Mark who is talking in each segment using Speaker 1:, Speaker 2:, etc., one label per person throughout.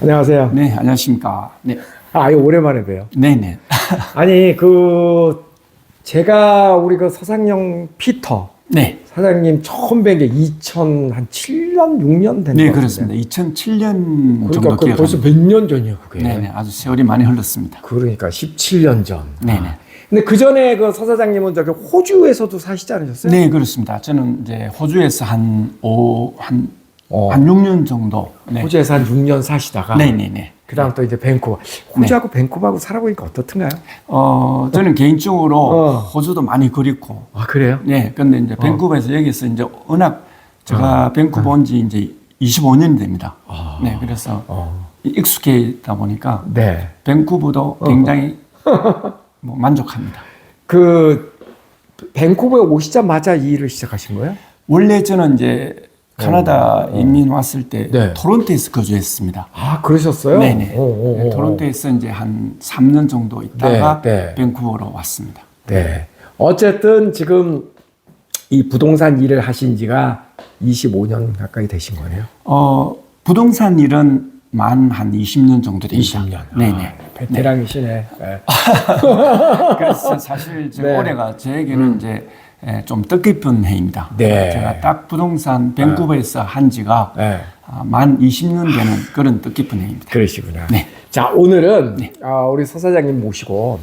Speaker 1: 안녕하세요.
Speaker 2: 네, 안녕하십니까. 네,
Speaker 1: 아, 이거 오랜만에 봬요.
Speaker 2: 네, 네.
Speaker 1: 아니, 그, 제가 우리 그 서상영 피터
Speaker 2: 네,
Speaker 1: 사장님 처음 뵌게 2007년, 6년 된
Speaker 2: 네,
Speaker 1: 것
Speaker 2: 그렇습니다. 2007년
Speaker 1: 그러니까
Speaker 2: 정도
Speaker 1: 그 벌써
Speaker 2: 기억합니다.
Speaker 1: 몇년 전이에요, 그게.
Speaker 2: 네, 네, 아주 세월이 많이 흘렀습니다.
Speaker 1: 그러니까 17년 전.
Speaker 2: 네, 네.
Speaker 1: 아. 근데 그 전에 그 서 사장님은 저기 호주에서도 사시지 않으셨어요?
Speaker 2: 네, 그렇습니다. 저는 이제 호주에서 한 오, 한,
Speaker 1: 어.
Speaker 2: 한 6년 정도. 네,
Speaker 1: 호주에서 한 6년 사시다가.
Speaker 2: 네, 네, 네.
Speaker 1: 그 다음 또 이제 밴쿠버. 호주하고 밴쿠버하고 살아보니까 어떻든가요?
Speaker 2: 어, 저는 개인적으로
Speaker 1: 어.
Speaker 2: 호주도 많이 그립고,
Speaker 1: 아, 그래요?
Speaker 2: 네, 근데 이제 밴쿠버에서 여기서 이제 워낙 제가 밴쿠버 온 지 이제 25년이 됩니다.
Speaker 1: 아.
Speaker 2: 네, 그래서
Speaker 1: 어.
Speaker 2: 익숙해다 보니까
Speaker 1: 네.
Speaker 2: 밴쿠버도 굉장히 뭐 만족합니다.
Speaker 1: 그, 밴쿠버에 오시자마자 이 일을 시작하신 거예요?
Speaker 2: 원래 저는 이제 카나다 이민 왔을 때
Speaker 1: 어. 네.
Speaker 2: 토론토에서 거주했습니다.
Speaker 1: 아, 그러셨어요?
Speaker 2: 네네.
Speaker 1: 오, 오, 오,
Speaker 2: 네, 토론토에서 이제 한 3년 정도 있다가
Speaker 1: 네, 네.
Speaker 2: 밴쿠버로 왔습니다.
Speaker 1: 네. 어쨌든 지금 이 부동산 일을 하신 지가 25년 가까이 되신 거네요.
Speaker 2: 어, 부동산 일은 만 한 20년 정도 됩니다. 네네.
Speaker 1: 아, 베테랑이시네. 네.
Speaker 2: 그래서 사실 제
Speaker 1: 네.
Speaker 2: 올해가 저에게는 이제 에, 좀 뜻깊은 해입니다.
Speaker 1: 네.
Speaker 2: 제가 딱 부동산 밴쿠버에서 한 지가
Speaker 1: 네.
Speaker 2: 아, 만 20년 되는 그런 뜻깊은 해입니다.
Speaker 1: 그러시구나.
Speaker 2: 네.
Speaker 1: 자, 오늘은 아, 우리 서 사장님 모시고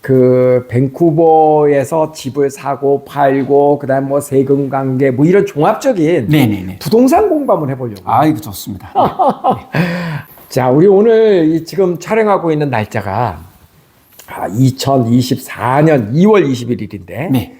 Speaker 1: 그 밴쿠버에서 집을 사고 팔고 그다음 뭐 세금 관계 뭐 이런 종합적인
Speaker 2: 네네네.
Speaker 1: 부동산 공부 한번 해보려고.
Speaker 2: 아, 이거 좋습니다.
Speaker 1: 자, 우리 오늘 이 지금 촬영하고 있는 날짜가 아, 2024년 2월 21일인데
Speaker 2: 네.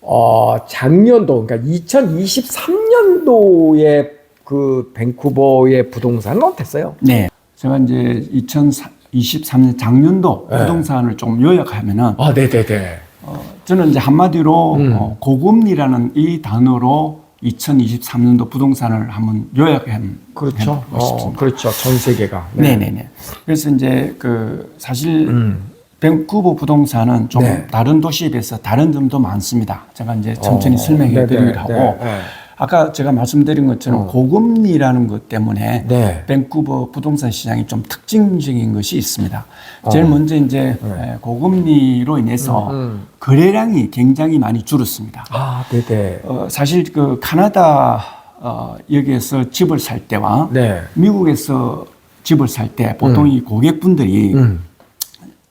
Speaker 1: 어, 작년도 그러니까 2023년도에 그 밴쿠버의 부동산은 어땠어요?
Speaker 2: 네. 제가 이제 2023년 작년도
Speaker 1: 네.
Speaker 2: 부동산을 좀 요약하면은
Speaker 1: 아, 네, 네, 네.
Speaker 2: 어, 저는 이제 한마디로
Speaker 1: 음.
Speaker 2: 어, 고금리라는 이 단어로 2023년도 부동산을 한번 요약해
Speaker 1: 그렇죠.
Speaker 2: 보고 싶습니다.
Speaker 1: 어, 그렇죠. 전 세계가.
Speaker 2: 네, 네, 네. 그래서 이제 그 사실
Speaker 1: 음.
Speaker 2: 밴쿠버 부동산은 좀
Speaker 1: 네.
Speaker 2: 다른 도시에 비해서 다른 점도 많습니다. 제가 이제 천천히
Speaker 1: 어,
Speaker 2: 설명해
Speaker 1: 네,
Speaker 2: 드리기로
Speaker 1: 네,
Speaker 2: 하고
Speaker 1: 네, 네.
Speaker 2: 아까 제가 말씀드린 것처럼 고금리라는 것 때문에
Speaker 1: 네.
Speaker 2: 밴쿠버 부동산 시장이 좀 특징적인 것이 있습니다.
Speaker 1: 어.
Speaker 2: 제일 먼저 이제 에, 고금리로 인해서
Speaker 1: 음.
Speaker 2: 거래량이 굉장히 많이 줄었습니다.
Speaker 1: 아, 네, 네.
Speaker 2: 어, 사실 그 카나다 어, 여기에서 집을 살 때와
Speaker 1: 네.
Speaker 2: 미국에서 집을 살 때 보통 이 고객분들이
Speaker 1: 음.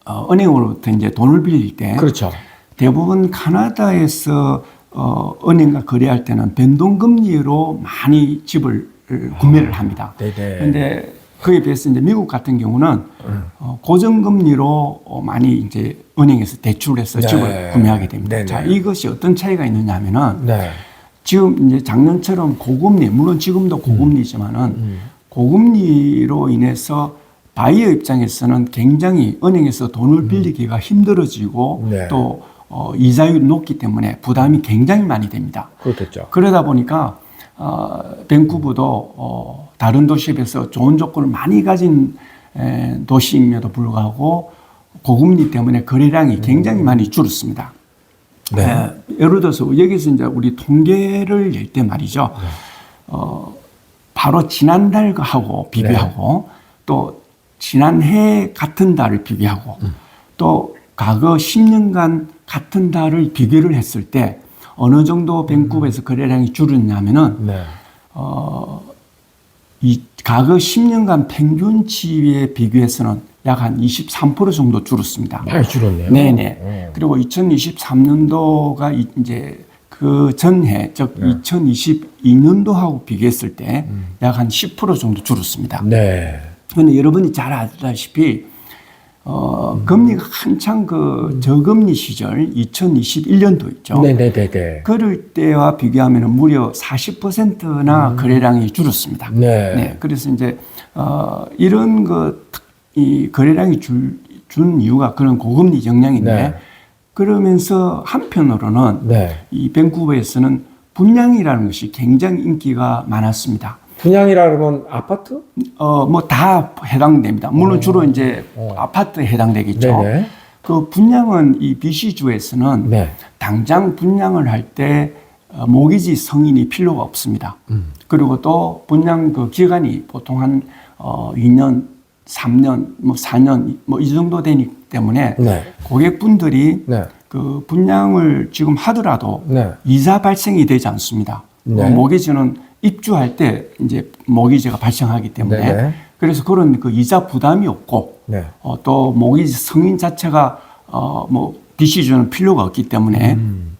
Speaker 2: 어, 은행으로부터 이제 돈을 빌릴 때
Speaker 1: 그렇죠.
Speaker 2: 대부분 카나다에서 어, 은행과 거래할 때는 변동금리로 많이 집을 구매를 합니다.
Speaker 1: 네네.
Speaker 2: 그런데 그에 비해서 이제 미국 같은 경우는 어, 고정금리로 어, 많이 이제 은행에서 대출해서
Speaker 1: 네.
Speaker 2: 집을 구매하게 됩니다.
Speaker 1: 네네.
Speaker 2: 자, 이것이 어떤 차이가 있느냐 하면은
Speaker 1: 네.
Speaker 2: 지금 이제 작년처럼 고금리, 물론 지금도 고금리지만은
Speaker 1: 음.
Speaker 2: 고금리로 인해서 바이어 입장에서는 굉장히 은행에서 돈을 빌리기가 힘들어지고
Speaker 1: 음. 네.
Speaker 2: 또 어, 이자율이 높기 때문에 부담이 굉장히 많이 됩니다.
Speaker 1: 그렇겠죠.
Speaker 2: 그러다 보니까 어, 밴쿠버도 어, 다른 도시에 비해서 좋은 조건을 많이 가진 에, 도시임에도 불구하고 고금리 때문에 거래량이 굉장히 많이 줄었습니다.
Speaker 1: 네.
Speaker 2: 에, 예를 들어서 여기서 이제 우리 통계를 낼 때 말이죠. 어, 바로 지난달하고 비교하고 또 지난해 같은 달을 비교하고 또 과거 10년간 같은 달을 비교를 했을 때 어느 정도 밴쿠버에서 거래량이 줄었냐면은
Speaker 1: 네.
Speaker 2: 어, 이 과거 10년간 평균치에 비교해서는 약 한 23% 정도 줄었습니다.
Speaker 1: 많이 줄었네요.
Speaker 2: 네네.
Speaker 1: 어.
Speaker 2: 그리고 2023년도가 이제 그 전해, 즉
Speaker 1: 네.
Speaker 2: 2022년도하고 비교했을 때 약 한 10% 정도 줄었습니다.
Speaker 1: 네.
Speaker 2: 그런데 여러분이 잘 알다시피 어, 금리가 한창 그 저금리 시절 2021년도 있죠.
Speaker 1: 네, 네, 네, 네.
Speaker 2: 그럴 때와 비교하면 무려 40%나 거래량이 줄었습니다.
Speaker 1: 음. 네.
Speaker 2: 네, 그래서 이제 어, 이런 그이 거래량이 줄, 준 이유가 그런 고금리 영향인데
Speaker 1: 네.
Speaker 2: 그러면서 한편으로는
Speaker 1: 네.
Speaker 2: 이 밴쿠버에서는 분양이라는 것이 굉장히 인기가 많았습니다.
Speaker 1: 분양이라는 건 아파트?
Speaker 2: 어, 뭐 다 해당됩니다. 물론 주로 이제 아파트에 해당되겠죠.
Speaker 1: 어. 네네.
Speaker 2: 그 분양은 이 BC주에서는
Speaker 1: 네.
Speaker 2: 당장 분양을 할때 어, 모기지 성인이 필요가 없습니다.
Speaker 1: 음.
Speaker 2: 그리고 또 분양 그 기간이 보통 한 어 2년, 3년, 뭐 4년 뭐 이 정도 되기 때문에
Speaker 1: 네.
Speaker 2: 고객분들이
Speaker 1: 네.
Speaker 2: 그 분양을 지금 하더라도
Speaker 1: 네.
Speaker 2: 이자 발생이 되지 않습니다.
Speaker 1: 네.
Speaker 2: 어, 모기지는 입주할 때 이제 모기지가 발생하기 때문에
Speaker 1: 네네.
Speaker 2: 그래서 그런 그 이자 부담이 없고
Speaker 1: 네.
Speaker 2: 어, 또 모기지 성인 자체가 어, 뭐 빚이 주는 필요가 없기 때문에
Speaker 1: 음.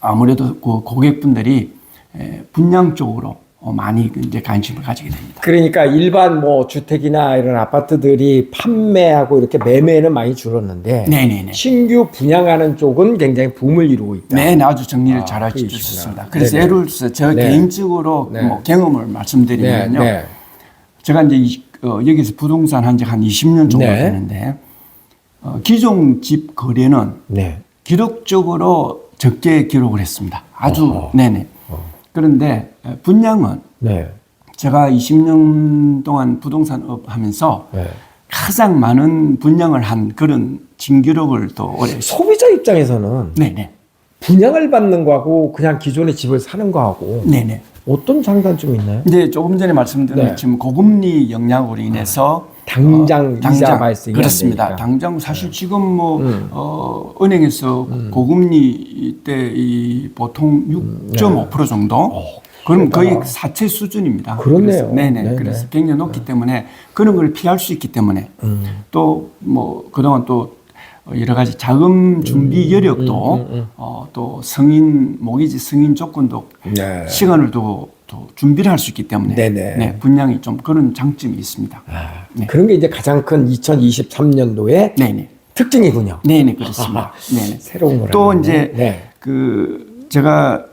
Speaker 2: 아무래도 그 고객분들이 에, 분양 쪽으로 어, 많이 이제 관심을 가지게 됩니다.
Speaker 1: 그러니까 일반 뭐 주택이나 이런 아파트들이 판매하고 이렇게 매매는 많이 줄었는데
Speaker 2: 네네네.
Speaker 1: 신규 분양하는 쪽은 굉장히 붐을 이루고 있다.
Speaker 2: 네, 네, 아주 정리를
Speaker 1: 아,
Speaker 2: 잘.
Speaker 1: 있구나.
Speaker 2: 그래서
Speaker 1: 네네.
Speaker 2: 예를 들어서 제가
Speaker 1: 네.
Speaker 2: 개인적으로
Speaker 1: 네.
Speaker 2: 뭐 경험을 말씀드리면요.
Speaker 1: 네.
Speaker 2: 제가 이제 이- 어, 여기서 부동산 한 지 한 20년 정도
Speaker 1: 네.
Speaker 2: 되는데 어, 기존 집 거래는
Speaker 1: 네.
Speaker 2: 기록적으로 적게 기록을 했습니다. 아주
Speaker 1: 어허.
Speaker 2: 네네. 그런데 에, 분양은
Speaker 1: 네.
Speaker 2: 제가 20년 동안 부동산 업 하면서
Speaker 1: 네.
Speaker 2: 가장 많은 분양을 한 그런 진기록을 또 올해
Speaker 1: 소비자 입장에서는
Speaker 2: 네네
Speaker 1: 분양을 받는 거하고 그냥 기존의 집을 사는 거하고
Speaker 2: 네네.
Speaker 1: 어떤 장단점이 있나요?
Speaker 2: 이제 조금 전에 말씀드린
Speaker 1: 네.
Speaker 2: 지금 고금리 영향으로 인해서
Speaker 1: 당장 이자 발생이 안
Speaker 2: 그렇습니다. 당장 사실 지금 뭐
Speaker 1: 음.
Speaker 2: 어, 은행에서 고금리 때 이 보통 6.5% 정도. 그럼 거의 사채 수준입니다.
Speaker 1: 음, 네. 그렇네요.
Speaker 2: 네네.
Speaker 1: 네네.
Speaker 2: 그래서 굉장히 높기 때문에 그런 걸 피할 수 있기 때문에
Speaker 1: 음.
Speaker 2: 또뭐 그동안 또 여러 가지 자금 준비 여력도
Speaker 1: 음,
Speaker 2: 어, 또 승인 모기지 승인 조건도
Speaker 1: 네.
Speaker 2: 시간을 두고 또 준비를 할 수 있기 때문에
Speaker 1: 네네.
Speaker 2: 네, 분양이 좀 그런 장점이 있습니다.
Speaker 1: 아,
Speaker 2: 네.
Speaker 1: 그런 게 이제 가장 큰 2023년도의
Speaker 2: 네네.
Speaker 1: 특징이군요.
Speaker 2: 네네 그렇습니다. 네네.
Speaker 1: 새로운 걸
Speaker 2: 또. 이제
Speaker 1: 네.
Speaker 2: 그 제가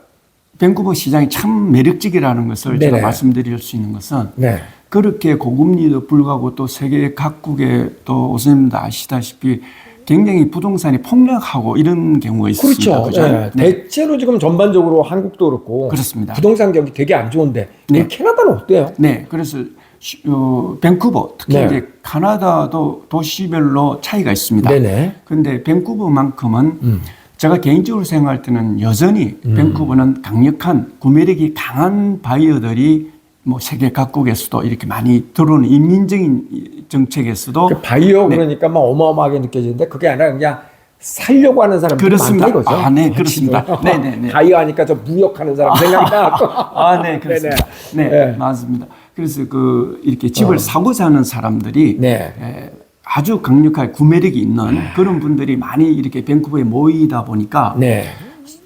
Speaker 2: 밴쿠버 시장이 참 매력적이라는 것을 제가
Speaker 1: 네네.
Speaker 2: 말씀드릴 수 있는 것은
Speaker 1: 네.
Speaker 2: 그렇게 고금리도 불구하고 또 세계 각국의 또 오선님도 아시다시피 굉장히 부동산이 폭락하고 이런 경우가 있습니다.
Speaker 1: 그렇죠.
Speaker 2: 그죠?
Speaker 1: 네.
Speaker 2: 네.
Speaker 1: 대체로 지금 전반적으로 한국도 그렇고
Speaker 2: 그렇습니다.
Speaker 1: 부동산 경기 되게 안 좋은데
Speaker 2: 네.
Speaker 1: 캐나다는 어때요?
Speaker 2: 네, 그래서 시- 어, 밴쿠버 특히
Speaker 1: 네.
Speaker 2: 이제 카나다도 도시별로 차이가 있습니다.
Speaker 1: 네네.
Speaker 2: 근데 밴쿠버만큼은
Speaker 1: 음.
Speaker 2: 제가 개인적으로 생각할 때는 여전히 밴쿠버는 강력한 구매력이 강한 바이어들이 뭐 세계 각국에서도 이렇게 많이 들어오는 인민적인 이 정책에서도
Speaker 1: 그 바이오
Speaker 2: 네.
Speaker 1: 그러니까 막 어마어마하게 느껴지는데 그게 아니라 그냥 살려고 하는 사람들이
Speaker 2: 그렇습니다.
Speaker 1: 많다 이거죠.
Speaker 2: 아, 네, 그렇습니다.
Speaker 1: 지금.
Speaker 2: 네, 네, 네.
Speaker 1: 바이오 하니까 저 무역하는 사람 생각이 나고.
Speaker 2: 아, 네, 그렇습니다. 네,
Speaker 1: 네.
Speaker 2: 맞습니다. 그래서 그 이렇게 집을 사고 사는 사람들이
Speaker 1: 네.
Speaker 2: 에, 아주 강력한 구매력이 있는 그런 분들이 많이 이렇게 밴쿠버에 모이다 보니까
Speaker 1: 네.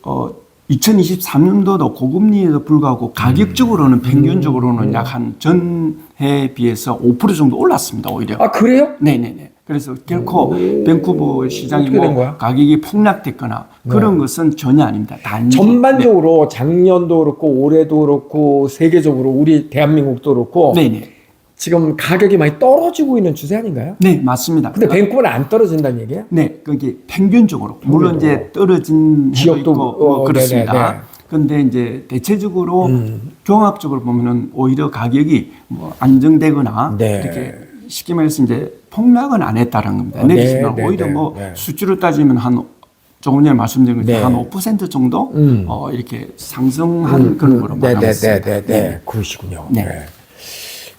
Speaker 2: 어, 2023년도도 고금리에도 불구하고 가격적으로는
Speaker 1: 음.
Speaker 2: 평균적으로는 약 한 전해에 비해서 5% 정도 올랐습니다 오히려.
Speaker 1: 아 그래요?
Speaker 2: 네네네. 그래서 결코 밴쿠버 시장이
Speaker 1: 어떻게 된
Speaker 2: 뭐
Speaker 1: 거야? 네.
Speaker 2: 가격이 폭락됐거나 그런 것은 전혀 아닙니다. 단지
Speaker 1: 전반적으로 작년도 그렇고 올해도 그렇고 세계적으로 우리 대한민국도 그렇고
Speaker 2: 네. 네네.
Speaker 1: 지금 가격이 많이 떨어지고 있는 추세 아닌가요?
Speaker 2: 네 맞습니다.
Speaker 1: 근데 밴쿠버는 안 떨어진다는 얘기예요?
Speaker 2: 네, 그게 평균적으로 물론 이제 떨어진
Speaker 1: 지역도,
Speaker 2: 있고 뭐
Speaker 1: 어,
Speaker 2: 그렇습니다.
Speaker 1: 네네, 네.
Speaker 2: 근데 이제 대체적으로
Speaker 1: 음.
Speaker 2: 종합적으로 보면은 오히려 가격이 뭐 안정되거나
Speaker 1: 네.
Speaker 2: 이렇게 쉽게 말해서 이제 폭락은 안 했다는 겁니다.
Speaker 1: 어, 네,
Speaker 2: 내리지만
Speaker 1: 네,
Speaker 2: 오히려
Speaker 1: 네,
Speaker 2: 뭐
Speaker 1: 네.
Speaker 2: 수치로 따지면 한 조금 전에 말씀드린
Speaker 1: 네.
Speaker 2: 것처럼 한 5% 정도
Speaker 1: 음.
Speaker 2: 어, 이렇게 상승한 그런 거로 말하겠습니다.
Speaker 1: 네네네네. 그러시군요.
Speaker 2: 네.
Speaker 1: 네.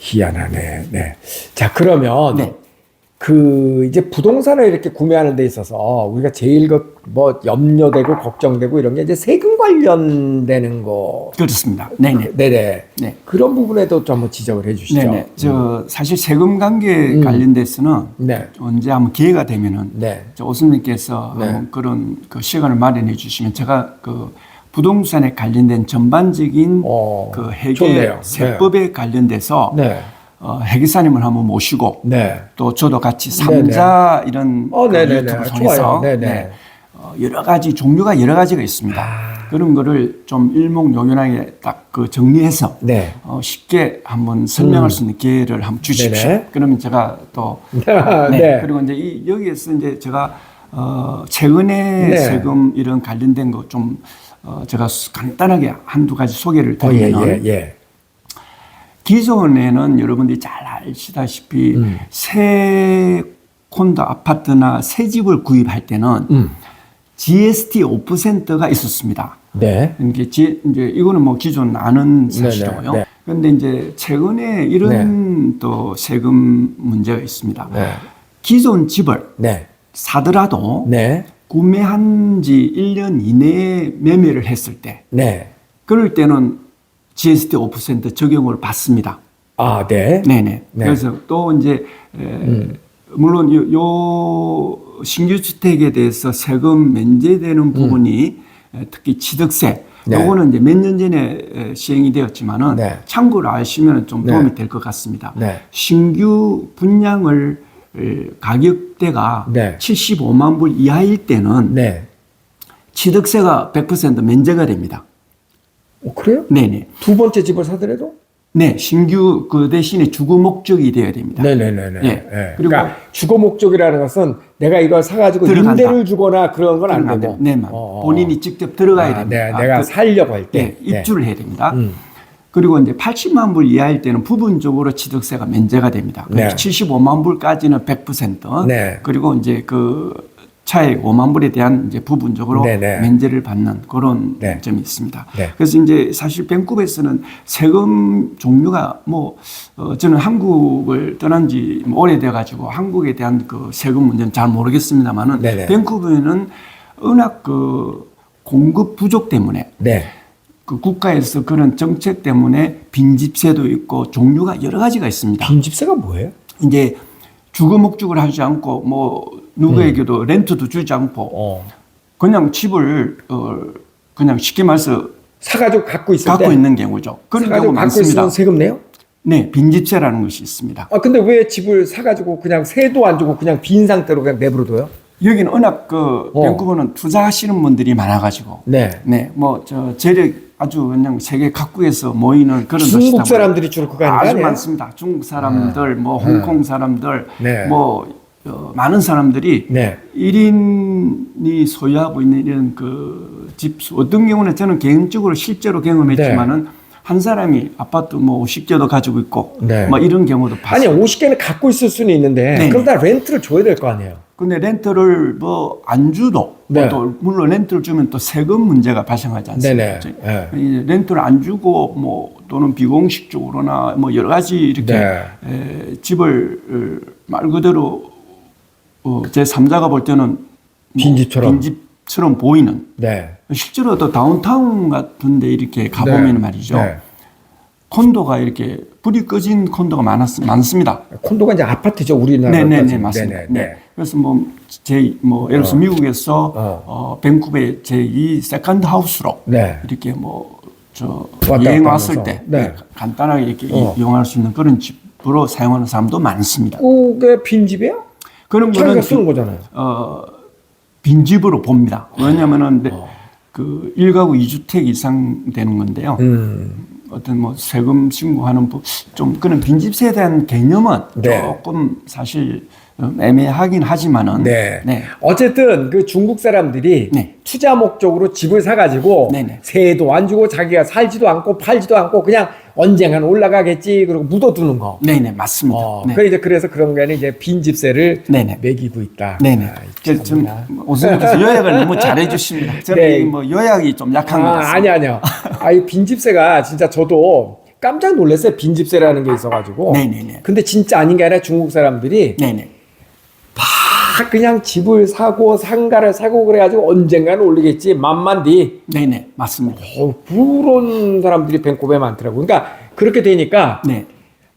Speaker 1: 희한하네. 네. 자 그러면
Speaker 2: 네.
Speaker 1: 그 이제 부동산을 이렇게 구매하는 데 있어서 우리가 제일 그 뭐 염려되고 걱정되고 이런 게 이제 세금 관련되는 거.
Speaker 2: 그렇습니다. 네네.
Speaker 1: 네네.
Speaker 2: 네.
Speaker 1: 그런 부분에도 좀 한번 지적을 해 주시죠.
Speaker 2: 네네. 저 사실 세금 관계
Speaker 1: 음.
Speaker 2: 관련돼서는
Speaker 1: 네.
Speaker 2: 언제 한번 기회가 되면은
Speaker 1: 네.
Speaker 2: 저 오스님께서
Speaker 1: 네.
Speaker 2: 한번 그런 그 시간을 마련해 주시면 제가 그 부동산에 관련된 전반적인
Speaker 1: 어,
Speaker 2: 그 회계
Speaker 1: 좋네요.
Speaker 2: 세법에 관련돼서
Speaker 1: 네.
Speaker 2: 어, 회계사님을 한번 모시고
Speaker 1: 네.
Speaker 2: 또 저도 같이
Speaker 1: 네네.
Speaker 2: 삼자 이런
Speaker 1: 어,
Speaker 2: 그. 유튜브. 통해서.
Speaker 1: 네,
Speaker 2: 어, 여러 가지 종류가 여러 가지가 있습니다.
Speaker 1: 아.
Speaker 2: 그런 거를 좀 일목요연하게 딱 그 정리해서
Speaker 1: 네.
Speaker 2: 어, 쉽게 한번 설명할 수 있는 기회를 한번 주십시오.
Speaker 1: 네네.
Speaker 2: 그러면 제가 또
Speaker 1: 네.
Speaker 2: 네. 그리고 이제 이, 여기에서 이제 제가 어, 최근에
Speaker 1: 네.
Speaker 2: 세금 이런 관련된 거좀 어, 제가 수- 간단하게 한두 가지 소개를
Speaker 1: 어, 예,
Speaker 2: 드리면
Speaker 1: 예, 예.
Speaker 2: 기존에는 여러분들이 잘 아시다시피
Speaker 1: 음.
Speaker 2: 새 콘도 아파트나 새 집을 구입할 때는
Speaker 1: 음.
Speaker 2: GST 5%가 있었습니다.
Speaker 1: 네.
Speaker 2: 이게 지- 이제 이거는 뭐 기존 아는 사실이고요.
Speaker 1: 네, 네.
Speaker 2: 그런데 이제 최근에 이런 또 세금 문제가 있습니다.
Speaker 1: 네.
Speaker 2: 기존 집을
Speaker 1: 네.
Speaker 2: 사더라도
Speaker 1: 네.
Speaker 2: 구매한 지 1년 이내에 매매를 했을 때
Speaker 1: 네.
Speaker 2: 그럴 때는 GST 5% 적용을 받습니다.
Speaker 1: 아, 네.
Speaker 2: 네네.
Speaker 1: 네.
Speaker 2: 그래서 또 이제 에, 물론 요, 요 신규 주택에 대해서 세금 면제되는 부분이 에, 특히 취득세
Speaker 1: 네.
Speaker 2: 요거는 이제 몇 년 전에 에, 시행이 되었지만은
Speaker 1: 네.
Speaker 2: 참고로 아시면 좀
Speaker 1: 네.
Speaker 2: 도움이 될것 같습니다.
Speaker 1: 네.
Speaker 2: 신규 분양을 에, 가격대가
Speaker 1: 네.
Speaker 2: 75만 불 이하일 때는
Speaker 1: 네.
Speaker 2: 취득세가 100% 면제가 됩니다.
Speaker 1: 어, 그래요?
Speaker 2: 네네.
Speaker 1: 두 번째 집을 사더라도?
Speaker 2: 네, 신규 그 대신에 주거 목적이 되어야 됩니다.
Speaker 1: 네네네네.
Speaker 2: 예.
Speaker 1: 예.
Speaker 2: 그리고-
Speaker 1: 그러니까 주거 목적이라는 것은 내가 이걸 사가지고
Speaker 2: 들어간다.
Speaker 1: 임대를 주거나 그런 건 안 되고.
Speaker 2: 네, 만
Speaker 1: 어, 어.
Speaker 2: 본인이 직접 들어가야
Speaker 1: 아,
Speaker 2: 됩니다.
Speaker 1: 네,
Speaker 2: 아,
Speaker 1: 내가
Speaker 2: 그-
Speaker 1: 살려고 할 때.
Speaker 2: 네, 입주를 해야 됩니다.
Speaker 1: 음.
Speaker 2: 그리고 이제 80만 불 이하일 때는 부분적으로 취득세가 면제가 됩니다.
Speaker 1: 네.
Speaker 2: 75만 불까지는 100%.
Speaker 1: 네.
Speaker 2: 그리고 이제 그 차액 5만 불에 대한 이제 부분적으로
Speaker 1: 네, 네.
Speaker 2: 면제를 받는 그런
Speaker 1: 네.
Speaker 2: 점이 있습니다.
Speaker 1: 네.
Speaker 2: 그래서 이제 사실 밴쿠버에서는 세금 종류가 뭐 어, 저는 한국을 떠난 지뭐 오래돼 가지고 한국에 대한 그 세금 문제는 잘 모르겠습니다만은
Speaker 1: 네, 네.
Speaker 2: 밴쿠버에는 워낙 그 공급 부족 때문에
Speaker 1: 네.
Speaker 2: 그 국가에서 그런 정책 때문에 빈집세도 있고 종류가 여러 가지가 있습니다.
Speaker 1: 빈집세가 뭐예요?
Speaker 2: 이제 주거 목적을 하지 않고 뭐 누구에게도 렌트도 주지 않고
Speaker 1: 어.
Speaker 2: 그냥 집을 어 그냥 쉽게 말해서
Speaker 1: 사가지고 갖고 있을
Speaker 2: 갖고
Speaker 1: 때.
Speaker 2: 있는 경우죠. 그런 경우 많습니다.
Speaker 1: 세금 내요?
Speaker 2: 네, 빈집세라는 것이 있습니다.
Speaker 1: 아, 근데 왜 집을 사가지고 그냥 세도 안 주고 그냥 빈 상태로 그냥 내버려둬요?
Speaker 2: 여기는 워낙 그
Speaker 1: 어.
Speaker 2: 밴쿠버는 투자하시는 분들이 많아가지고
Speaker 1: 네.
Speaker 2: 네, 뭐 저 재력 아주 그냥 세계 각국에서 모이는 그런
Speaker 1: 중국 사람들이 주로 그거 거
Speaker 2: 아주? 많습니다. 중국 사람들, 뭐 홍콩 사람들,
Speaker 1: 네.
Speaker 2: 뭐 어, 많은 사람들이
Speaker 1: 네.
Speaker 2: 1인이 소유하고 있는 이런 그 집수 어떤 경우는 저는 개인적으로 실제로 경험했지만은 한 사람이 아파트 뭐 50개도 가지고 있고
Speaker 1: 네.
Speaker 2: 뭐 이런 경우도
Speaker 1: 아니,
Speaker 2: 봤어요.
Speaker 1: 50개는 갖고 있을 수는 있는데
Speaker 2: 네.
Speaker 1: 그러다 렌트를 줘야 될 거 아니에요?
Speaker 2: 근데 렌트를 뭐 안 주도
Speaker 1: 네.
Speaker 2: 또 물론 렌트를 주면 또 세금 문제가 발생하지 않습니까?
Speaker 1: 네네. 네.
Speaker 2: 렌트를 안 주고 뭐 또는 비공식적으로나 뭐 여러 가지 이렇게
Speaker 1: 네.
Speaker 2: 에, 집을 어, 말 그대로 어, 제 3자가 볼 때는 뭐
Speaker 1: 빈집처럼.
Speaker 2: 빈집 처럼 보이는
Speaker 1: 네.
Speaker 2: 실제로 또 다운타운 같은데 이렇게 가보면
Speaker 1: 네.
Speaker 2: 말이죠.
Speaker 1: 네.
Speaker 2: 콘도가 이렇게 불이 꺼진 콘도가 많았, 많습니다.
Speaker 1: 콘도가 이제 아파트죠, 우리나라.
Speaker 2: 네네네
Speaker 1: 따지면.
Speaker 2: 맞습니다.
Speaker 1: 네네,
Speaker 2: 네.
Speaker 1: 네.
Speaker 2: 그래서 뭐 제 뭐 예를 들어서 미국에서
Speaker 1: 어.
Speaker 2: 어. 밴쿠버의 제2 세컨드 하우스로
Speaker 1: 네.
Speaker 2: 이렇게 뭐저
Speaker 1: 왔다
Speaker 2: 여행 왔을
Speaker 1: 하면서.
Speaker 2: 때
Speaker 1: 네.
Speaker 2: 간단하게 이렇게
Speaker 1: 어.
Speaker 2: 이용할 수 있는 그런 집으로 사용하는 사람도 많습니다.
Speaker 1: 그게 빈 집이에요?
Speaker 2: 그런
Speaker 1: 자기가
Speaker 2: 거는
Speaker 1: 쓰는
Speaker 2: 빈-
Speaker 1: 거잖아요.
Speaker 2: 어, 빈집으로 봅니다. 왜냐하면은
Speaker 1: 어.
Speaker 2: 그 1가구 2주택 이상 되는 건데요.
Speaker 1: 음.
Speaker 2: 어떤 뭐 세금 신고하는 부- 좀 그런 빈집세에 대한 개념은
Speaker 1: 네.
Speaker 2: 조금 사실 음, 애매하긴 하지만은
Speaker 1: 네.
Speaker 2: 네.
Speaker 1: 어쨌든 그 중국 사람들이
Speaker 2: 네.
Speaker 1: 투자 목적으로 집을 사가지고
Speaker 2: 네네.
Speaker 1: 세도 안 주고 자기가 살지도 않고 팔지도 않고 그냥 언젠가는 올라가겠지 그리고 묻어두는 거.
Speaker 2: 네네 맞습니다.
Speaker 1: 어,
Speaker 2: 네.
Speaker 1: 그래 이제 그래서 그런 거는 이제 빈 집세를
Speaker 2: 네네.
Speaker 1: 매기고 있다.
Speaker 2: 네네.
Speaker 1: 아,
Speaker 2: 좀. 오승훈께서 요약을 너무 잘해 주십니다. 저는
Speaker 1: 네.
Speaker 2: 이뭐 요약이 좀 약한 것
Speaker 1: 아,
Speaker 2: 같습니다.
Speaker 1: 아니 아니요. 아, 이 빈 집세가 진짜 저도 깜짝 놀랐어요. 빈 집세라는 게 있어가지고.
Speaker 2: 네네네.
Speaker 1: 근데 진짜 아닌 게 아니라 중국 사람들이
Speaker 2: 네네.
Speaker 1: 다 그냥 집을 사고 상가를 사고 그래가지고 언젠가는 올리겠지. 만만디.
Speaker 2: 네네 맞습니다.
Speaker 1: 어, 그런 사람들이 밴쿠버에 많더라고. 그러니까 그렇게 되니까
Speaker 2: 네.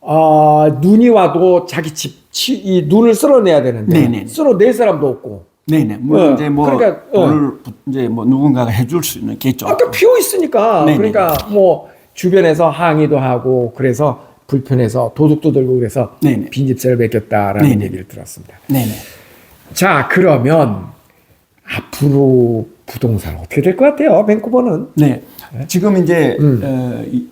Speaker 1: 어, 눈이 와도 자기 집, 치, 이 눈을 쓸어내야 되는데
Speaker 2: 네네.
Speaker 1: 쓸어낼 사람도 없고.
Speaker 2: 네네. 뭐
Speaker 1: 네.
Speaker 2: 이제 뭐
Speaker 1: 그러니까,
Speaker 2: 돈을 부- 이제 뭐 누군가가 해줄 수 있겠죠.
Speaker 1: 아까 비어 있으니까
Speaker 2: 네네.
Speaker 1: 그러니까 뭐 주변에서 항의도 하고 그래서 불편해서 도둑도 들고 그래서
Speaker 2: 네네.
Speaker 1: 빈집세를 매겼다라는
Speaker 2: 네네.
Speaker 1: 얘기를 들었습니다.
Speaker 2: 네네.
Speaker 1: 자 그러면 앞으로 부동산 어떻게 될 것 같아요? 밴쿠버는
Speaker 2: 네. 지금 이제
Speaker 1: 음.
Speaker 2: 어, 이-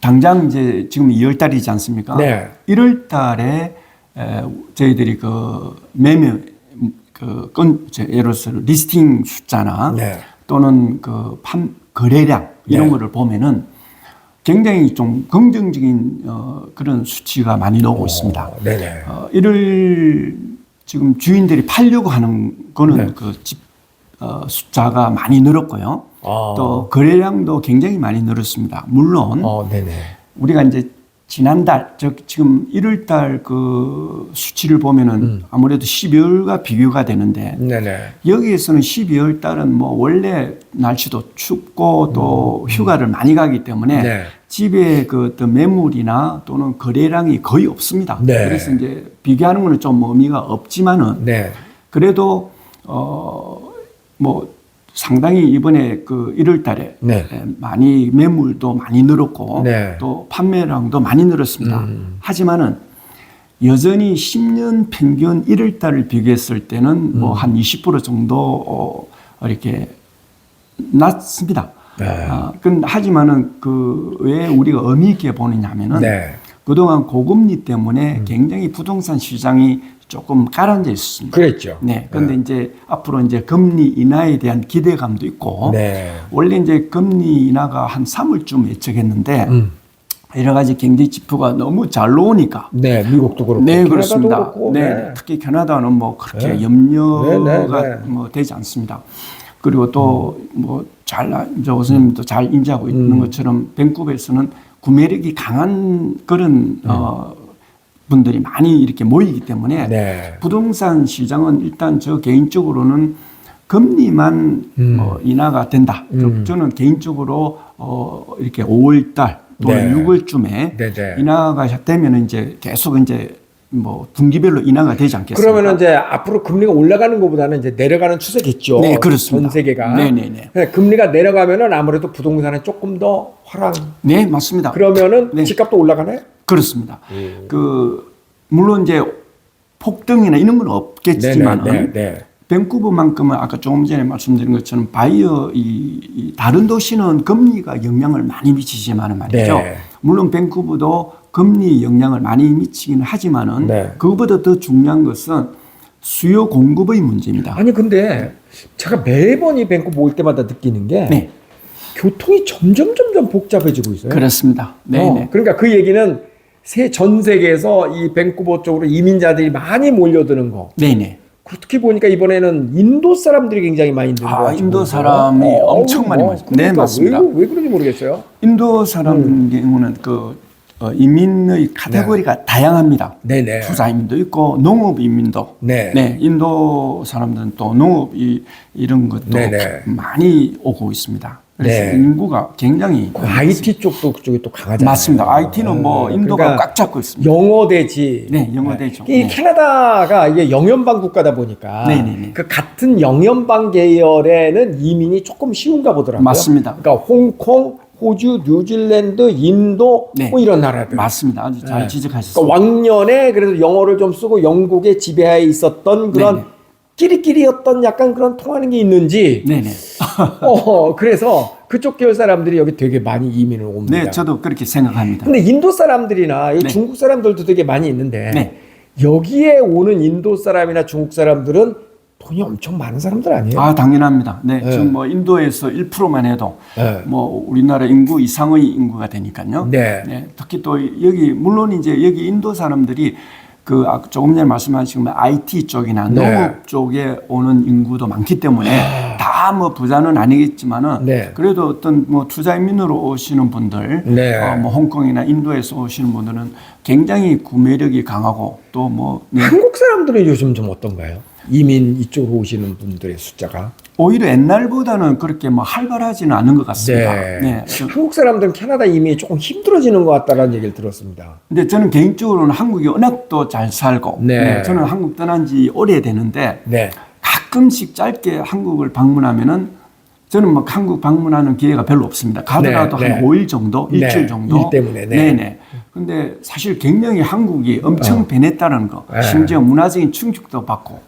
Speaker 2: 당장 이제 지금 2월 달이지 않습니까?
Speaker 1: 네.
Speaker 2: 1월 달에 에, 저희들이 그 매매 그 건, 저 예를 들어서 리스팅 숫자나
Speaker 1: 네.
Speaker 2: 또는 그 판 거래량 이런
Speaker 1: 네.
Speaker 2: 거를 보면은 굉장히 좀 긍정적인 어, 그런 수치가 많이 나오고 있습니다.
Speaker 1: 어, 네네.
Speaker 2: 어, 이를 지금 주인들이 팔려고 하는 거는
Speaker 1: 네.
Speaker 2: 그집 어, 숫자가 많이 늘었고요.
Speaker 1: 아.
Speaker 2: 또 거래량도 굉장히 많이 늘었습니다. 물론
Speaker 1: 어.
Speaker 2: 우리가 이제 지난달 저 지금 1월달 그 수치를 보면은
Speaker 1: 음.
Speaker 2: 아무래도 12월과 비교가 되는데
Speaker 1: 네네.
Speaker 2: 여기에서는 12월 달은 뭐 원래 날씨도 춥고 또 휴가를 많이 가기 때문에
Speaker 1: 음. 네.
Speaker 2: 집에 그 어떤 매물이나 또는 거래량이 거의 없습니다.
Speaker 1: 네.
Speaker 2: 그래서 이제 비교하는 거는 좀 의미가 없지만은
Speaker 1: 네.
Speaker 2: 그래도 어뭐 상당히 이번에 그 1월 달에
Speaker 1: 네.
Speaker 2: 많이 매물도 많이 늘었고
Speaker 1: 네.
Speaker 2: 또 판매량도 많이 늘었습니다.
Speaker 1: 음.
Speaker 2: 하지만은 여전히 10년 평균 1월 달을 비교했을 때는
Speaker 1: 음.
Speaker 2: 뭐한 20% 정도 어 이렇게 낮습니다.
Speaker 1: 네.
Speaker 2: 아, 근 하지만은 그 왜 우리가 의미 있게 보느냐면은
Speaker 1: 네.
Speaker 2: 그동안 고금리 때문에 굉장히 부동산 시장이 조금 가라앉아 있었습니다.
Speaker 1: 그랬죠.
Speaker 2: 네. 그런데 이제 앞으로 이제 금리 인하에 대한 기대감도 있고
Speaker 1: 네.
Speaker 2: 원래 이제 금리 인하가 한 3월쯤 예측했는데
Speaker 1: 음.
Speaker 2: 여러 가지 경제 지표가 너무 잘 나오니까
Speaker 1: 네, 미국도 그렇고
Speaker 2: 네 그렇습니다.
Speaker 1: 그렇고,
Speaker 2: 네, 특히 캐나다는 뭐 그렇게
Speaker 1: 네.
Speaker 2: 염려가
Speaker 1: 네, 네, 네.
Speaker 2: 뭐 되지 않습니다. 그리고 또 뭐잘 이제 교수님도 잘 인지하고
Speaker 1: 음.
Speaker 2: 있는 것처럼 밴쿠버에서는 구매력이 강한 그런 어 분들이 많이 이렇게 모이기 때문에
Speaker 1: 네.
Speaker 2: 부동산 시장은 일단 저 개인적으로는 금리만
Speaker 1: 음.
Speaker 2: 어, 인하가 된다.
Speaker 1: 음.
Speaker 2: 저는 개인적으로 어, 이렇게 5월달 또는
Speaker 1: 네.
Speaker 2: 6월쯤에
Speaker 1: 네, 네.
Speaker 2: 인하가 되면 이제 계속 이제 뭐 분기별로 인하가 되지 않겠습니까?
Speaker 1: 그러면은 이제 앞으로 금리가 올라가는 것보다는 이제 내려가는 추세겠죠.
Speaker 2: 네, 그렇습니다.
Speaker 1: 전 세계가.
Speaker 2: 네, 네, 네.
Speaker 1: 네, 금리가 내려가면은 아무래도 부동산은 조금 더 화랑.
Speaker 2: 네, 맞습니다.
Speaker 1: 그러면은
Speaker 2: 네.
Speaker 1: 집값도 올라가나요?
Speaker 2: 그렇습니다. 그 물론 이제 폭등이나 이런 건 없겠지만
Speaker 1: 네, 네, 네.
Speaker 2: 밴쿠버만큼은 아까 조금 전에 말씀드린 것처럼 바이어 이, 이 다른 도시는 금리가 영향을 많이 미치지만은 말이죠.
Speaker 1: 네.
Speaker 2: 물론 밴쿠버도 금리 영향을 많이 미치기는 하지만은
Speaker 1: 네.
Speaker 2: 그것보다 더 중요한 것은 수요 공급의 문제입니다.
Speaker 1: 아니 근데 제가 매번 이 뱅크 모일 때마다 느끼는 게
Speaker 2: 네,
Speaker 1: 교통이 점점 점점 복잡해지고 있어요.
Speaker 2: 그렇습니다. 네,
Speaker 1: 어,
Speaker 2: 네.
Speaker 1: 그러니까 그 얘기는 세 전 세계에서 이 밴쿠버 쪽으로 이민자들이 많이 몰려드는 거.
Speaker 2: 네, 네.
Speaker 1: 특히 보니까 이번에는 인도 사람들이 굉장히 많이 드는
Speaker 2: 아,
Speaker 1: 거.
Speaker 2: 인도 사람이 엄청 많이 왔어요. 네,
Speaker 1: 그러니까
Speaker 2: 맞습니다.
Speaker 1: 왜, 왜 그런지 모르겠어요.
Speaker 2: 인도 사람
Speaker 1: 음.
Speaker 2: 경우는 그 어, 이민의 카테고리가 다양합니다.
Speaker 1: 네네.
Speaker 2: 투자 이민도 있고 농업 이민도.
Speaker 1: 네.
Speaker 2: 인도 사람들은 또 농업 이, 이런 것도
Speaker 1: 네네.
Speaker 2: 많이 오고 있습니다. 그래서
Speaker 1: 네.
Speaker 2: 인구가 굉장히
Speaker 1: 그 IT 쪽도 그쪽이 또 강하잖아요.
Speaker 2: 맞습니다. IT는 뭐
Speaker 1: 네,
Speaker 2: 인도가
Speaker 1: 그러니까
Speaker 2: 꽉 잡고 있습니다.
Speaker 1: 영어 되지.
Speaker 2: 네, 영어.
Speaker 1: 이
Speaker 2: 네.
Speaker 1: 캐나다가 이게 영연방 국가다 보니까
Speaker 2: 네네네.
Speaker 1: 그 같은 영연방 계열에는 이민이 조금 쉬운가 보더라고요.
Speaker 2: 맞습니다.
Speaker 1: 그러니까 홍콩, 호주, 뉴질랜드, 인도
Speaker 2: 네.
Speaker 1: 뭐 이런 나라들.
Speaker 2: 맞습니다. 아주 잘
Speaker 1: 네.
Speaker 2: 지적하셨습니다.
Speaker 1: 그러니까 왕년에 그래도 영어를 좀 쓰고 영국의 지배하에 있었던 그런
Speaker 2: 네네.
Speaker 1: 끼리끼리였던 약간 그런 통하는 게 있는지.
Speaker 2: 네네.
Speaker 1: 어, 그래서 그쪽 계열 사람들이 여기 되게 많이 이민을 옵니다.
Speaker 2: 네, 저도 그렇게 생각합니다.
Speaker 1: 근데 인도 사람들이나 이
Speaker 2: 네.
Speaker 1: 중국 사람들도 되게 많이 있는데
Speaker 2: 네.
Speaker 1: 여기에 오는 인도 사람이나 중국 사람들은 돈이 엄청 많은 사람들 아니에요?
Speaker 2: 아, 당연합니다. 네,
Speaker 1: 네.
Speaker 2: 지금 뭐 인도에서 1%만 해도
Speaker 1: 네.
Speaker 2: 뭐 우리나라 인구 이상의 인구가 되니까요.
Speaker 1: 네.
Speaker 2: 특히 또 여기 물론 이제 여기 인도 사람들이 그 아까 조금 전에 말씀하신 뭐 IT 쪽이나
Speaker 1: 네.
Speaker 2: 농업 쪽에 오는 인구도 많기 때문에 다 뭐 부자는 아니겠지만은
Speaker 1: 네.
Speaker 2: 그래도 어떤 뭐 투자 이민으로 오시는 분들,
Speaker 1: 네.
Speaker 2: 어, 뭐 홍콩이나 인도에서 오시는 분들은 굉장히 구매력이 강하고 또뭐 네.
Speaker 1: 한국 사람들은 요즘 좀 어떤가요? 이민 이쪽으로 오시는 분들의 숫자가
Speaker 2: 오히려 옛날보다는 그렇게 뭐 활발하지는 않은 것 같습니다.
Speaker 1: 네.
Speaker 2: 네.
Speaker 1: 한국 사람들은 캐나다 이민이 조금 힘들어지는 것 같다라는 얘기를 들었습니다.
Speaker 2: 근데 저는 개인적으로는 한국에 워낙 잘 살고,
Speaker 1: 네.
Speaker 2: 저는 한국 떠난 지 오래되는데,
Speaker 1: 네.
Speaker 2: 가끔씩 짧게 한국을 방문하면은, 저는 막 한국 방문하는 기회가 별로 없습니다. 가더라도
Speaker 1: 네,
Speaker 2: 한
Speaker 1: 네.
Speaker 2: 5일 정도,
Speaker 1: 네,
Speaker 2: 일주일 정도.
Speaker 1: 일 때문에, 네.
Speaker 2: 네네. 근데 사실 굉장히 한국이 엄청 변했다는 거,
Speaker 1: 네.
Speaker 2: 심지어 문화적인 충격도 받고.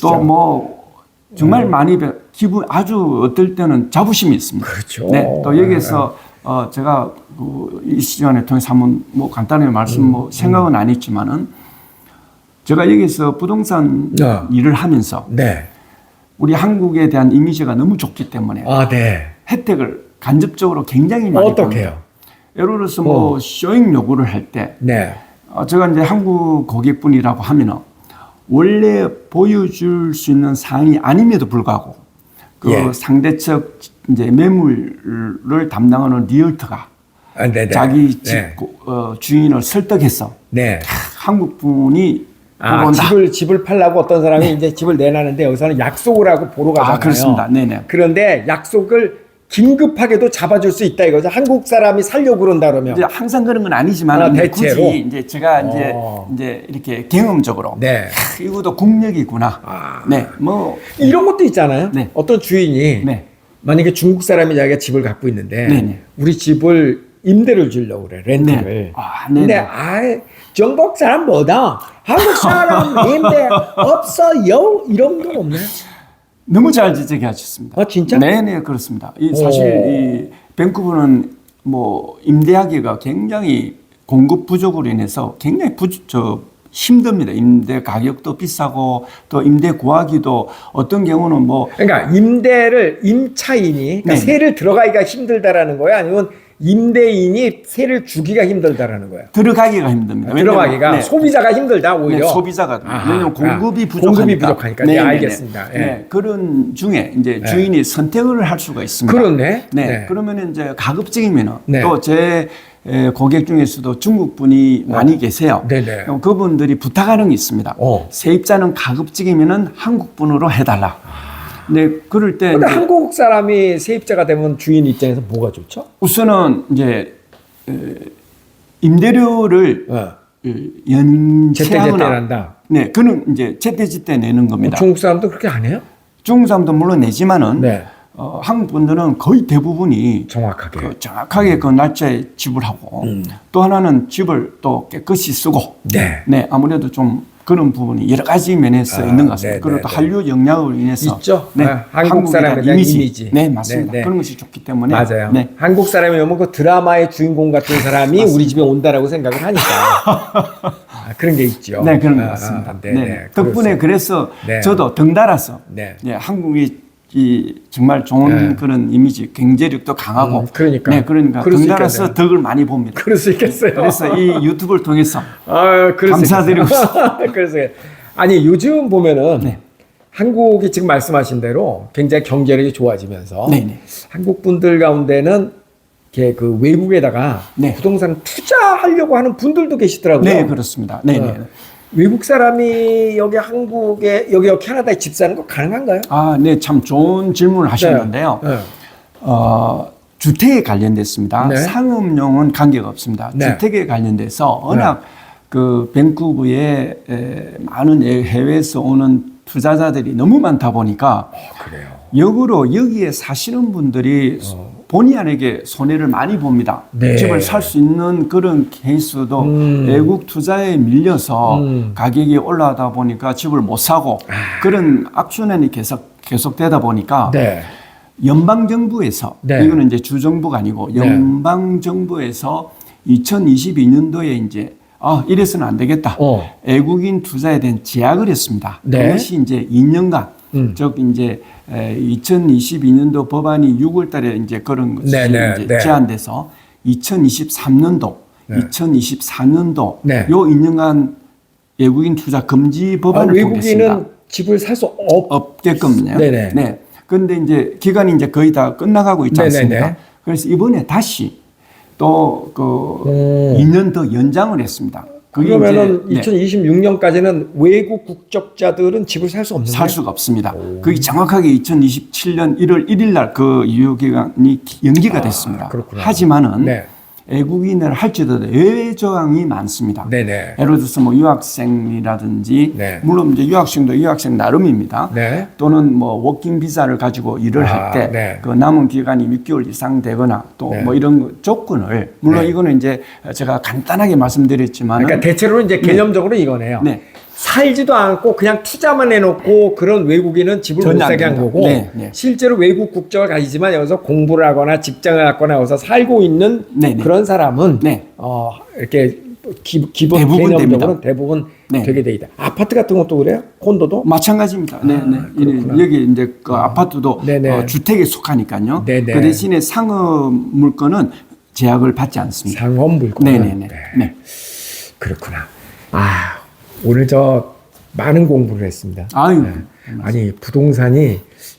Speaker 2: 또 뭐, 정말 많이 배- 기분 아주 어떨 때는 자부심이 있습니다.
Speaker 1: 그렇죠.
Speaker 2: 네, 또 여기에서 어 제가 그 이 시간에 통해서 한번 뭐 간단하게 말씀
Speaker 1: 음,
Speaker 2: 뭐 생각은 안 했지만은 제가 여기서 부동산
Speaker 1: 네.
Speaker 2: 일을 하면서
Speaker 1: 네.
Speaker 2: 우리 한국에 대한 이미지가 너무 좋기 때문에
Speaker 1: 아, 네.
Speaker 2: 혜택을 간접적으로 굉장히 많이
Speaker 1: 어떻게요?
Speaker 2: 예를 들어서 뭐 쇼잉 요구를 할때
Speaker 1: 네.
Speaker 2: 어, 제가 이제 한국 고객분이라고 하면은 원래 보여줄 수 있는 사항이 아님에도 불구하고 그
Speaker 1: 예.
Speaker 2: 상대측 이제 매물을 담당하는 리얼터가
Speaker 1: 아, 네네.
Speaker 2: 자기 집
Speaker 1: 네.
Speaker 2: 고- 어, 주인을 설득해서
Speaker 1: 네.
Speaker 2: 한국 분이
Speaker 1: 아,
Speaker 2: 온다.
Speaker 1: 집을 집을 팔라고 어떤 사람이 이제 집을 내놨는데 여기서는 약속을 하고 보러 가잖아요.
Speaker 2: 아, 그렇습니다. 네네.
Speaker 1: 그런데 약속을 긴급하게도 잡아줄 수 있다 이거죠. 한국 사람이 살려고 그런다 그러면.
Speaker 2: 이제 항상 그런 건 아니지만
Speaker 1: 아, 대체로?
Speaker 2: 굳이 이제 제가 이제
Speaker 1: 어.
Speaker 2: 이제 이렇게 경험적으로
Speaker 1: 네.
Speaker 2: 하, 이것도 국력이구나.
Speaker 1: 아.
Speaker 2: 네, 뭐
Speaker 1: 이런 것도 있잖아요.
Speaker 2: 네.
Speaker 1: 어떤 주인이
Speaker 2: 네.
Speaker 1: 만약에 중국 사람이 자기가 집을 갖고 있는데
Speaker 2: 네네.
Speaker 1: 우리 집을 임대를 주려고 그래 렌트를.
Speaker 2: 네. 아, 네네.
Speaker 1: 근데 아 중국 사람 뭐다 한국 사람 임대 없어요 이런 건 없나요?
Speaker 2: 너무 잘 지적하셨습니다.
Speaker 1: 아, 진짜?
Speaker 2: 네, 네, 그렇습니다. 이 사실
Speaker 1: 오.
Speaker 2: 이 밴쿠버는 뭐 임대하기가 굉장히 공급 부족으로 인해서 굉장히 부, 저 힘듭니다. 임대 가격도 비싸고 또 임대 구하기도 어떤 경우는 뭐
Speaker 1: 그러니까 임대를 임차인이 그러니까
Speaker 2: 네.
Speaker 1: 세를 들어가기가 힘들다라는 거야 아니면 임대인이 세를 주기가 힘들다라는 거야.
Speaker 2: 들어가기가 힘듭니다.
Speaker 1: 들어가기가
Speaker 2: 네,
Speaker 1: 소비자가 힘들다 오히려.
Speaker 2: 네, 소비자가
Speaker 1: 아하,
Speaker 2: 왜냐면 공급이
Speaker 1: 아,
Speaker 2: 부족하니까.
Speaker 1: 공급이 부족하니까. 네, 알겠습니다. 예.
Speaker 2: 네, 그런 중에 이제 주인이 선택을 할 수가 있습니다.
Speaker 1: 그렇네.
Speaker 2: 네,
Speaker 1: 네.
Speaker 2: 그러면 이제 가급적이면은
Speaker 1: 네.
Speaker 2: 또제 고객 중에서도 중국 분이 많이 계세요.
Speaker 1: 네네.
Speaker 2: 그분들이 부탁하는 게 있습니다.
Speaker 1: 어.
Speaker 2: 세입자는 가급적이면은 한국 분으로 해달라. 네, 그럴 때
Speaker 1: 근데 한국 사람이 세입자가 되면 주인 입장에서 뭐가 좋죠?
Speaker 2: 우선은 이제 에, 임대료를
Speaker 1: 어.
Speaker 2: 어, 연체하거나. 네, 그는 이제 제때제때 내는 겁니다.
Speaker 1: 중국 사람도 그렇게 안 해요?
Speaker 2: 중국 사람도 물론 내지만은
Speaker 1: 네.
Speaker 2: 어, 한국 분들은 거의 대부분이
Speaker 1: 정확하게.
Speaker 2: 그 정확하게 그 날짜에 지불하고 또 하나는 집을 또 깨끗이 쓰고
Speaker 1: 네.
Speaker 2: 아무래도 좀 그런 부분이 여러 가지 면에서
Speaker 1: 아,
Speaker 2: 있는 것 같습니다.
Speaker 1: 네,
Speaker 2: 그리고
Speaker 1: 네,
Speaker 2: 또
Speaker 1: 네.
Speaker 2: 한류 영향으로 인해서
Speaker 1: 있죠.
Speaker 2: 네,
Speaker 1: 아, 한국 사람에
Speaker 2: 대한
Speaker 1: 대한 이미지.
Speaker 2: 네 맞습니다.
Speaker 1: 네, 네.
Speaker 2: 그런 것이 좋기 때문에
Speaker 1: 맞아요.
Speaker 2: 네.
Speaker 1: 한국 사람이 오면 그 드라마의 주인공 같은 사람이 우리 집에 온다라고 생각을 하니까 아, 그런 게 있죠.
Speaker 2: 네, 그런 것
Speaker 1: 아,
Speaker 2: 같습니다.
Speaker 1: 아,
Speaker 2: 네,
Speaker 1: 네, 네.
Speaker 2: 덕분에 그래서
Speaker 1: 네.
Speaker 2: 저도 덩달아서
Speaker 1: 네.
Speaker 2: 예, 한국이 이 정말 좋은
Speaker 1: 네.
Speaker 2: 그런 이미지, 경제력도 강하고,
Speaker 1: 음, 그러니까.
Speaker 2: 네, 그러니까
Speaker 1: 있겠네요.
Speaker 2: 덕을 많이 봅니다.
Speaker 1: 수- 그럴 수 있겠어요.
Speaker 2: 그래서 이 유튜브를 통해서
Speaker 1: 아,
Speaker 2: 감사드리고
Speaker 1: 있겠어요. 그래서 아니 요즘 보면은
Speaker 2: 네.
Speaker 1: 한국이 지금 말씀하신 대로 굉장히 경제력이 좋아지면서
Speaker 2: 네, 네.
Speaker 1: 한국 분들 가운데는 이렇게 그 외국에다가
Speaker 2: 네.
Speaker 1: 부동산 투자하려고 하는 분들도 계시더라고요.
Speaker 2: 네, 그렇습니다. 네, 네.
Speaker 1: 어. 외국 사람이 여기 한국에 여기 캐나다에 집 사는 거 가능한가요?
Speaker 2: 아, 네, 참 좋은 질문을 하셨는데요.
Speaker 1: 네.
Speaker 2: 어, 주택에 관련됐습니다.
Speaker 1: 네.
Speaker 2: 상업용은 관계가 없습니다.
Speaker 1: 네.
Speaker 2: 주택에 관련돼서 워낙 그 밴쿠버에 에, 많은 해- 해외에서 오는 투자자들이 너무 많다 보니까
Speaker 1: 그래요.
Speaker 2: 역으로 여기에 사시는 분들이 본의 아니게 손해를 많이 봅니다.
Speaker 1: 어. 네.
Speaker 2: 집을 살 수 있는 그런 케이스도
Speaker 1: 음.
Speaker 2: 외국 투자에 밀려서
Speaker 1: 음.
Speaker 2: 가격이 올라가다 보니까 집을 못 사고 그런 악순환이 계속 계속되다 보니까
Speaker 1: 아. 네.
Speaker 2: 연방 정부에서
Speaker 1: 네.
Speaker 2: 이거는 이제 주 정부가 아니고
Speaker 1: 네.
Speaker 2: 연방 정부에서 2022년도에 이제 아 이래서는 안 되겠다.
Speaker 1: 어.
Speaker 2: 외국인 투자에 대한 제약을 했습니다.
Speaker 1: 네.
Speaker 2: 그것이 이제 2년간
Speaker 1: 음.
Speaker 2: 즉 이제 2022년도 법안이 6월달에 이제 그런 것이
Speaker 1: 네, 네,
Speaker 2: 이제
Speaker 1: 네.
Speaker 2: 제안돼서 2023년도,
Speaker 1: 네.
Speaker 2: 2024년도
Speaker 1: 네.
Speaker 2: 요 2년간 외국인 투자 금지
Speaker 1: 아,
Speaker 2: 법안을 통했습니다.
Speaker 1: 외국인은 집을 살수 없.
Speaker 2: 없게끔요.
Speaker 1: 네네.
Speaker 2: 네. 그런데 이제 기간이 이제 거의 다 끝나가고 있지
Speaker 1: 네네네.
Speaker 2: 않습니까? 그래서 이번에 다시 또그
Speaker 1: 오.
Speaker 2: 2년 더 연장을 했습니다.
Speaker 1: 그러면은
Speaker 2: 이제 네,
Speaker 1: 2026년까지는 외국 국적자들은 집을 살 수 없는
Speaker 2: 살? 수가 없습니다. 그게 정확하게 2027년 1월 1일 날 그 유효 기간이 연기가 됐습니다.
Speaker 1: 아, 그렇구나.
Speaker 2: 하지만은
Speaker 1: 네.
Speaker 2: 외국인을 할지라도 예외 조항이 많습니다.
Speaker 1: 네네.
Speaker 2: 예를 들어서 뭐 유학생이라든지
Speaker 1: 네.
Speaker 2: 물론 이제 유학생도 유학생 나름입니다.
Speaker 1: 네.
Speaker 2: 또는 뭐 워킹 비자를 가지고 일을
Speaker 1: 아,
Speaker 2: 할때
Speaker 1: 네.
Speaker 2: 그 남은 기간이 6개월 이상 되거나 또
Speaker 1: 네.
Speaker 2: 뭐 이런 거- 조건을 물론
Speaker 1: 네.
Speaker 2: 이거는 이제 제가 간단하게 말씀드렸지만
Speaker 1: 그러니까 대체로는 이제 개념적으로 이거네요.
Speaker 2: 네.
Speaker 1: 살지도 않고 그냥 투자만 해놓고 그런 외국인은 집을 못
Speaker 2: 전혀 안
Speaker 1: 사게 한. 거고
Speaker 2: 네, 네.
Speaker 1: 실제로 외국 국적을 가지지만 여기서 공부를 하거나 직장을 갖거나 여기서 살고 있는
Speaker 2: 네, 네.
Speaker 1: 그런 사람은
Speaker 2: 네.
Speaker 1: 어, 이렇게 기, 기본
Speaker 2: 대부분
Speaker 1: 개념적으로는
Speaker 2: 됩니다.
Speaker 1: 대부분
Speaker 2: 네.
Speaker 1: 되게 돼 있다. 아파트 같은 것도 그래요? 콘도도?
Speaker 2: 마찬가지입니다. 네, 네. 이-
Speaker 1: 아, 그렇구나.
Speaker 2: 여기 이제 그 아파트도
Speaker 1: 네 네.
Speaker 2: 어, 주택에 속하니까요.
Speaker 1: 네 네.
Speaker 2: 그 대신에 상업 물건은 제약을 받지 않습니다.
Speaker 1: 상업 물건.
Speaker 2: 네, 네, 네. 네.
Speaker 1: 그렇구나. 아 오늘 저 많은 공부를 했습니다.
Speaker 2: 아유,
Speaker 1: 아니 부동산이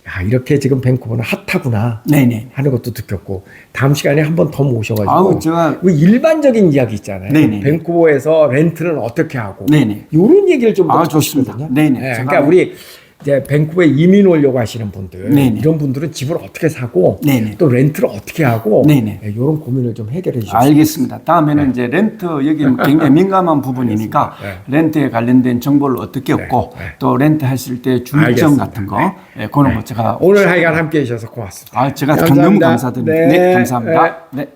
Speaker 1: 야 이렇게 지금 밴쿠버는 핫하구나
Speaker 2: 네네.
Speaker 1: 하는 것도 느꼈고 다음 시간에 한 번 더 모셔가지고
Speaker 2: 아우, 제가
Speaker 1: 그 일반적인 이야기 있잖아요.
Speaker 2: 네네.
Speaker 1: 밴쿠버에서 렌트는 어떻게 하고
Speaker 2: 네네.
Speaker 1: 이런 얘기를 좀
Speaker 2: 아,
Speaker 1: 듣고
Speaker 2: 좋습니다.
Speaker 1: 싶거든요.
Speaker 2: 네네.
Speaker 1: 예,
Speaker 2: 제가-
Speaker 1: 그러니까 우리 이제 밴쿠버에 이민 오려고 하시는 분들
Speaker 2: 네네.
Speaker 1: 이런 분들은 집을 어떻게 사고
Speaker 2: 네네.
Speaker 1: 또 렌트를 어떻게 하고
Speaker 2: 네네.
Speaker 1: 예, 이런 고민을 좀 해결해 주셨어요.
Speaker 2: 알겠습니다. 다음에는 이제 렌트 여기 굉장히 민감한 부분이니까
Speaker 1: 알겠습니다.
Speaker 2: 렌트에 관련된 정보를 어떻게 얻고
Speaker 1: 네.
Speaker 2: 또 렌트 했을 때 주의점. 같은 거 예, 그런 거 제가
Speaker 1: 오늘 하여간 함께 해 주셔서 고맙습니다.
Speaker 2: 아 제가 참
Speaker 1: 감사합니다.
Speaker 2: 너무 감사드립니다.
Speaker 1: 네.
Speaker 2: 네, 감사합니다. 네.